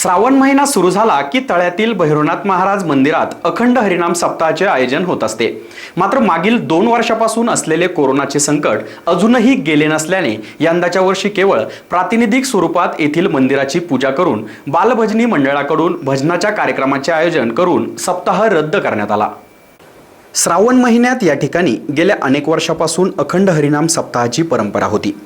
श्रावण महिना सुरू झाला की तळ्यातील भैरवनाथ महाराज मंदिरात अखंड हरिनाम सप्ताहाचे आयोजन होत असते. मात्र मागील दोन वर्षापासून असलेले कोरोनाचे संकट अजूनही गेले नसल्याने यंदाच्या वर्षी केवळ प्रातिनिधिक स्वरूपात येथील मंदिराची पूजा करून बालभजनी मंडळाकडून भजनाच्या कार्यक्रमाचे आयोजन करून सप्ताह रद्द करण्यात आला. श्रावण महिन्यात या ठिकाणी गेल्या अनेक वर्षापासून अखंड हरिनाम सप्ताहाची परंपरा होती.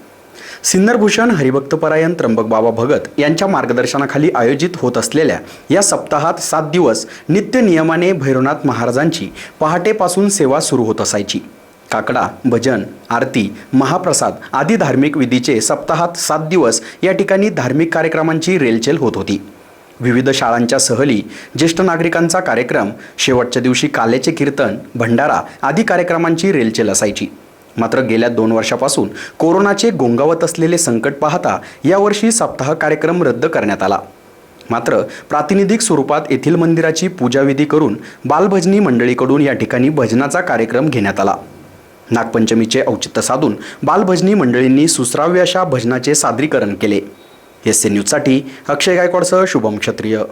सिन्नरभूषण हरिभक्तपरायण त्र्यंबक बाबा भगत यांच्या मार्गदर्शनाखाली आयोजित होत असलेल्या या सप्ताहात सात दिवस नित्य नियमाने भैरवनाथ महाराजांची पहाटेपासून सेवा सुरू होत असायची. काकडा भजन आरती महाप्रसाद आदी धार्मिक विधीचे सप्ताहात सात दिवस या ठिकाणी धार्मिक कार्यक्रमांची रेलचेल होत होती. विविध शाळांच्या सहली ज्येष्ठ नागरिकांचा कार्यक्रम शेवटच्या दिवशी काल्याचे कीर्तन भंडारा आदी कार्यक्रमांची रेलचेल असायची. मात्र गेल्या दोन वर्षापासून कोरोनाचे गोंगावत असलेले संकट पाहता यावर्षी सप्ताह कार्यक्रम रद्द करण्यात आला. मात्र प्रातिनिधिक स्वरूपात येथील मंदिराची पूजाविधी करून बालभजनी मंडळीकडून या ठिकाणी भजनाचा कार्यक्रम घेण्यात आला. नागपंचमीचे औचित्य साधून बालभजनी मंडळींनी सुसराव्य अशा भजनाचे सादरीकरण केले. एस सी न्यूजसाठी अक्षय गायकवाडसह शुभम क्षत्रिय.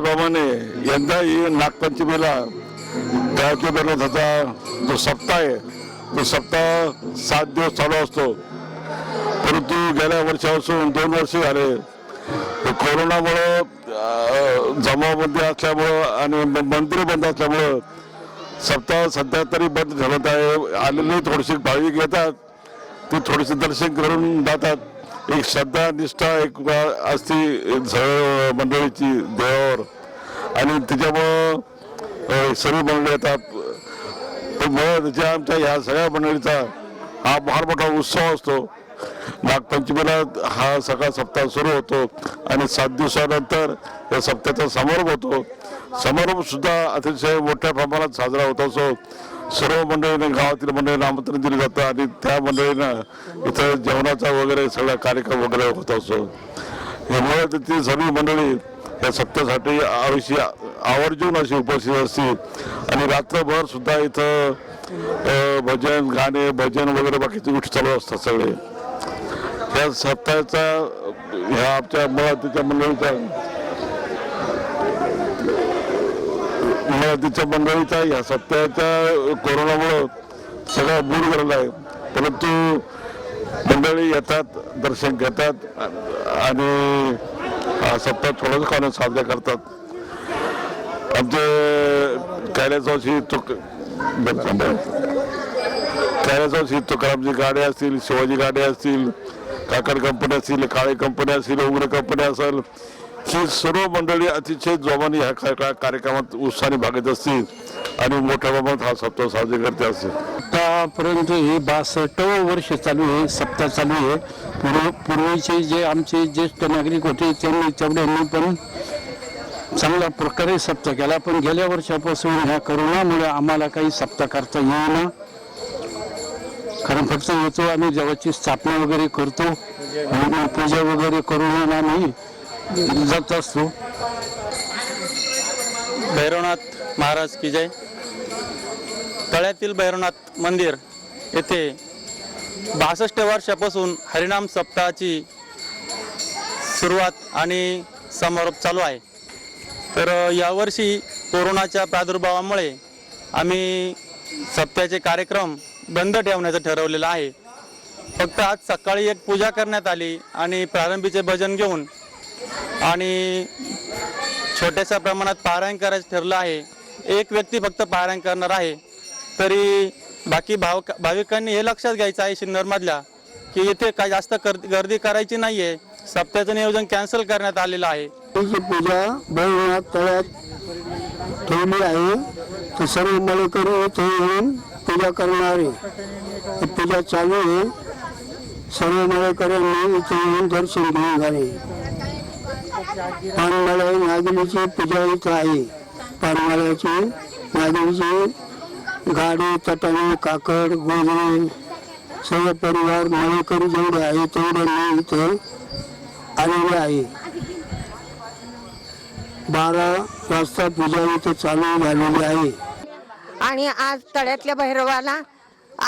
त्याप्रमाणे यंदाही नागपंचमीला गायत्री बनवताचा जो सप्ताह आहे तो सप्ताह सात दिवस चालू असतो. परंतु गेल्या वर्षापासून दोन वर्ष झाले कोरोनामुळं जमावबंदी असल्यामुळं आणि मंदिर बंद असल्यामुळं सप्ताह सध्या तरी बंद ठेवत आहे. आलेले थोडेसे भाविक येतात ते थोडेसे दर्शन करून जातात. एक श्रद्धा निष्ठा एक असती सर्व मंडळीची देवावर. आणि त्याच्यामुळं सर्व मंडळी येतात पण आमच्या ह्या सगळ्या मंडळीचा हा फार मोठा उत्सव असतो. नागपंचमीला हा सगळा सप्ताह सुरू होतो आणि सात दिवसानंतर या सप्ताहाचा समारोप होतो. समारोप सुद्धा अतिशय मोठ्या प्रमाणात साजरा होत असतो. सर्व मंडळीने गावातील मंडळींना आमंत्रण दिलं जातं आणि त्या मंडळीनं इथं जेवणाचा वगैरे सगळा कार्यक्रम वगैरे होत असतो. यामुळे ती सगळी मंडळी या सप्त्यासाठी अशी आवर्जून अशी उपस्थित असते आणि रात्रभर सुद्धा इथं भजन गाणे भजन वगैरे बाकीच्या गोष्टी चालू असतात सगळे. या सप्ताहाचा ह्या आमच्या मुळातीच्या मंडळीचा मुळातीच्या मंडळीचा या सप्ताहाच्या कोरोनामुळं सगळा मूड झालेला आहे. परंतु मंडळी येतात दर्शन घेतात आणि सप्ताह थोडंच खाणं साजरा करतात. आमचे कैलासवासी तुक कैलासवासी तुकारामची गाड्या असतील शिवाजी गाड्या असतील काकड कंपनी असतील काळे कंपनी असतील उग्र कंपनी असेल ही सर्व मंडळी अतिशय जोमाने ह्या कार्यक्रमात उत्साहाने भाग घेत असतील आणि मोठ्या प्रमाणात हा सप्ताह साजरे करते असतील. आतापर्यंत हे बासष्टवं वर्ष चालू आहे सप्ताह चालू आहे. पूर्व पूर्वीचे जे आमचे ज्येष्ठ नागरिक होते त्यांनी तेवढ्यांनी पण चांगल्या प्रकारे सप्ताह केला. पण गेल्या वर्षापासून ह्या करोनामुळे आम्हाला काही सप्ताह करता येईना. कारण फक्त येतो आम्ही देवाची स्थापना वगैरे करतो. पूजा वगैरे करून आम्ही. जपत असतो. भैरवनाथ महाराज की जय. तळ्यातील भैरवनाथ मंदिर येथे बासष्ट वर्षापासून हरिनाम सप्ताहाची सुरुवात आणि समारोप चालू आहे. तर यावर्षी कोरोनाच्या प्रादुर्भावामुळे आम्ही सप्त्याचे कार्यक्रम बंद ठेवण्याचं ठरवलेलं आहे. फक्त आज सकाळी एक पूजा करण्यात आली आणि प्रारंभीचे भजन घेऊन आणि छोट्याशा प्रमाणात पारायण करायचं ठरलं आहे. एक व्यक्ती फक्त पारायण करणार आहे. तरी बाकी भाव भाविकांनी हे लक्षात घ्यायचं आहे सिन्नरमधल्या की इथे काय जास्त कर गर्दी करायची नाही आहे सप्त्याचं नियोजन कॅन्सल करण्यात आलेलं आहे. पूजा भैरवनाथ तळ्यात ठेवली आहे. तर सर्व मलेकर येथे येऊन पूजा करणार आहे पूजा चालू आहे. सर्व मलेकऱ्यांनी इथे येऊन दर्शन घेऊन झाले. पानमाळा नागिनीची पूजा आहे. पानमाळ्याची नागिनीची गाडी तटाणे काकड गोधे सर्व परिवार मलेकरी जेवढे आहे तेवढे मी इथे आलेले आहे. बारा वाजता पूजा इथे चालू झालेली आहे. आणि आज तळ्यातल्या भैरवाला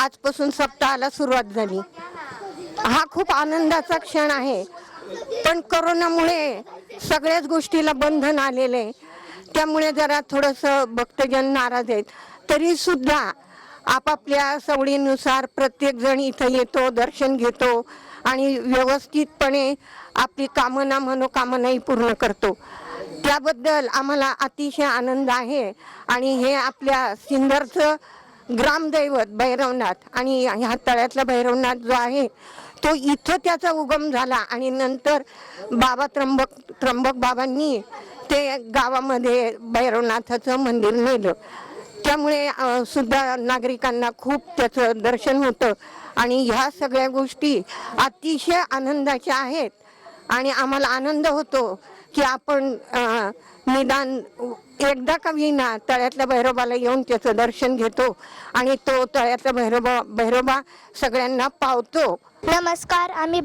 आजपासून सप्ताहाला सुरुवात झाली. हा खूप आनंदाचा क्षण आहे. पण करोनामुळे सगळ्याच गोष्टीला बंधन आलेले त्यामुळे जरा थोडंसं भक्तजन नाराज आहेत. तरी सुद्धा आपापल्या सवडीनुसार प्रत्येक जण इथं येतो दर्शन घेतो आणि व्यवस्थितपणे आपली कामना मनोकामनाही पूर्ण करतो. त्याबद्दल आम्हाला अतिशय आनंद आहे आणि हे आपल्या सिन्नरचं ग्रामदैवत भैरवनाथ आणि ह्या तळ्यातला भैरवनाथ जो आहे तो इथं त्याचा उगम झाला आणि नंतर बाबा त्र्यंबक त्र्यंबक बाबांनी ते गावामध्ये भैरवनाथाचं मंदिर नेलं. त्यामुळे सुद्धा नागरिकांना खूप त्याचं दर्शन होतं. आणि ह्या सगळ्या गोष्टी अतिशय आनंदाच्या आहेत. आणि आम्हाला आनंद होतो. की आपण निदान एकदा का विना तळ्यातल्या भैरोबाला येऊन त्याचं दर्शन घेतो आणि तो तळ्यातला भैरोबा भैरोबा सगळ्यांना पावतो. नमस्कार आम्ही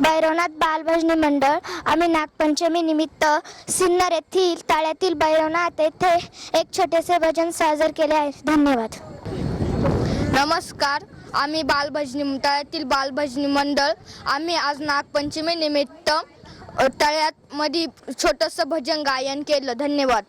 भैरवनाथ बालभजनी मंडळ आम्ही नागपंचमी निमित्त सिन्नर येथील तळ्यातील भैरवनाथ येथे एक छोटेसे भजन सादर केले आहे. धन्यवाद. नमस्कार आम्ही बालभजनी तळ्यातील बालभजनी मंडळ आम्ही आज नागपंचमी निमित्त तळ्यात मध्ये छोटंसं भजन गायन केलं. धन्यवाद.